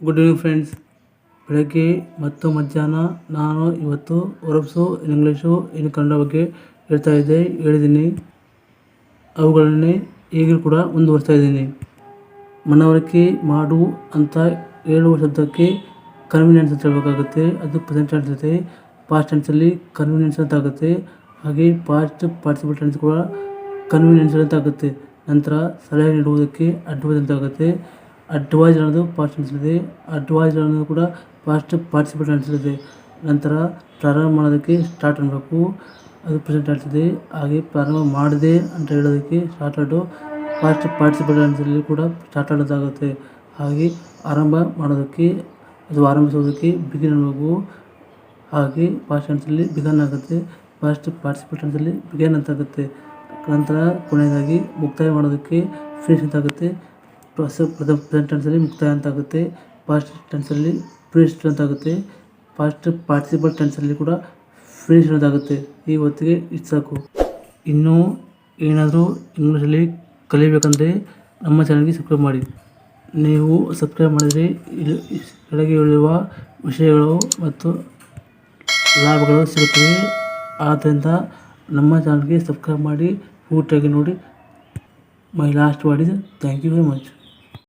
Good evening friends ಬೆಳಗ್ಗೆ ಮತ್ತು ಮಧ್ಯಾಹ್ನ ನಾನು ಇವತ್ತು ವರ್ಬ್ಸು ಇಂಗ್ಲೀಷು ಇನ್ನು ಕನ್ನಡ ಬಗ್ಗೆ ಹೇಳ್ತಾ ಇದ್ದೆ, ಹೇಳಿದ್ದೀನಿ. ಅವುಗಳನ್ನೇ ಈಗಲೂ ಕೂಡ ಮುಂದುವರಿಸ್ತಾ ಇದ್ದೀನಿ. ಮನವರಿಕೆ ಮಾಡು ಅಂತ ಹೇಳುವ ಶಬ್ದಕ್ಕೆ ಕನ್ವೀನಿಯನ್ಸ್ ಅಂತ ಹೇಳಬೇಕಾಗುತ್ತೆ. ಅದು ಪ್ರೆಸೆಂಟ್ ಟೆನ್ಸ್ ಇರುತ್ತೆ ಪಾಸ್ಟ್ ಟೆನ್ಸಲ್ಲಿ ಕನ್ವೀನಿಯನ್ಸ್ ಅಂತ ಆಗುತ್ತೆ. ಹಾಗೆ ಪಾಸ್ಟ್ ಪಾರ್ಟಿಸಿಪಲ್ ಟೆನ್ಸ್ ಕೂಡ ಕನ್ವೀನಿಯನ್ಸ್ ಅಂತ ಆಗುತ್ತೆ. ನಂತರ ಸಲಹೆ ನೀಡುವುದಕ್ಕೆ ಅಡ್ವೈಸ್ ಅಂತ ಆಗುತ್ತೆ. ಅಡ್ವೈಸ್ ಅನ್ನೋದು ಪಾಸ್ಟ್ ಅನಿಸ್ತದೆ ಅಡ್ವೈಸರ್ ಅಡ್ವೈಸ್ ಅನ್ನೋದು ಕೂಡ ಫಸ್ಟ್ ಪಾರ್ಟಿಸಿಪೇಟ್ ಅನಿಸ್ತದೆ ನಂತರ ಪ್ರಾರಂಭ ಮಾಡೋದಕ್ಕೆ ಸ್ಟಾರ್ಟ್ ಅನ್ನಬೇಕು ಅದು ಪ್ರೆಸೆಂಟ್ ಅನಿಸ್ತದೆ ಹಾಗೆ ಪ್ರಾರಂಭ ಮಾಡಿದೆ ಅಂತ ಹೇಳೋದಕ್ಕೆ ಸ್ಟಾರ್ಟೆಡು ಫಸ್ಟ್ ಪಾರ್ಟಿಸಿಪೇಟ್ ಟೆನ್ಸಲ್ಲಿ ಕೂಡ ಸ್ಟಾರ್ಟ್ ಆಗುತ್ತೆ ಹಾಗೆ ಆರಂಭ ಮಾಡೋದಕ್ಕೆ, ಅದು ಆರಂಭಿಸೋದಕ್ಕೆ ಬಿಗಿನ್ ಅನ್ನಬೇಕು ಹಾಗೆ ಪಾಸ್ಟ್ ಟೆನ್ಸಲ್ಲಿ ಬಿಗನ್ ಆಗುತ್ತೆ. ಫಸ್ಟ್ ಪಾರ್ಟಿಸಿಪೇಟ್ ಟೆನ್ಸಲ್ಲಿ ಬಿಗನ್ ಅಂತ ಆಗುತ್ತೆ. ನಂತರ ಕೊನೆಯದಾಗಿ ಮುಕ್ತಾಯ ಮಾಡೋದಕ್ಕೆ ಫಿನಿಶ್ ಅಂತ ಆಗುತ್ತೆ. ಪ್ರೆಸೆಂಟ್ ಟೆನ್ಸಲ್ಲಿ ಮುಕ್ತಾಯ ಅಂತ ಆಗುತ್ತೆ. ಪಾಸ್ಟ್ ಟೆನ್ಸಲ್ಲಿ ಅಂತ ಆಗುತ್ತೆ. ಪಾಸ್ಟ್ ಪಾರ್ಟಿಸಿಪಲ್ ಟೆನ್ಸಲ್ಲಿ ಕೂಡ ಫಿನಿಶ್ ಅನ್ನೋದಾಗುತ್ತೆ ಈ ಹೊತ್ತಿಗೆ ಇಷ್ಟು ಸಾಕು. ಇನ್ನೂ ಏನಾದರೂ ಇಂಗ್ಲೀಷಲ್ಲಿ ಕಲಿಬೇಕಂದರೆ ನಮ್ಮ ಚಾನಲ್ಗೆ ಸಬ್ಸ್ಕ್ರೈಬ್ ಮಾಡಿ. ನೀವು ಸಬ್ಸ್ಕ್ರೈಬ್ ಮಾಡಿದರೆ ಕೆಳಗೆ ಇಳಿಯುವ ವಿಷಯಗಳು ಮತ್ತು ಲಾಭಗಳು ಸಿಗುತ್ತವೆ. ಆದ್ದರಿಂದ ನಮ್ಮ ಚಾನಲ್ಗೆ ಸಬ್ಸ್ಕ್ರೈಬ್ ಮಾಡಿ ಪೂರ್ತಿಯಾಗಿ ನೋಡಿ. My last word is thank you very much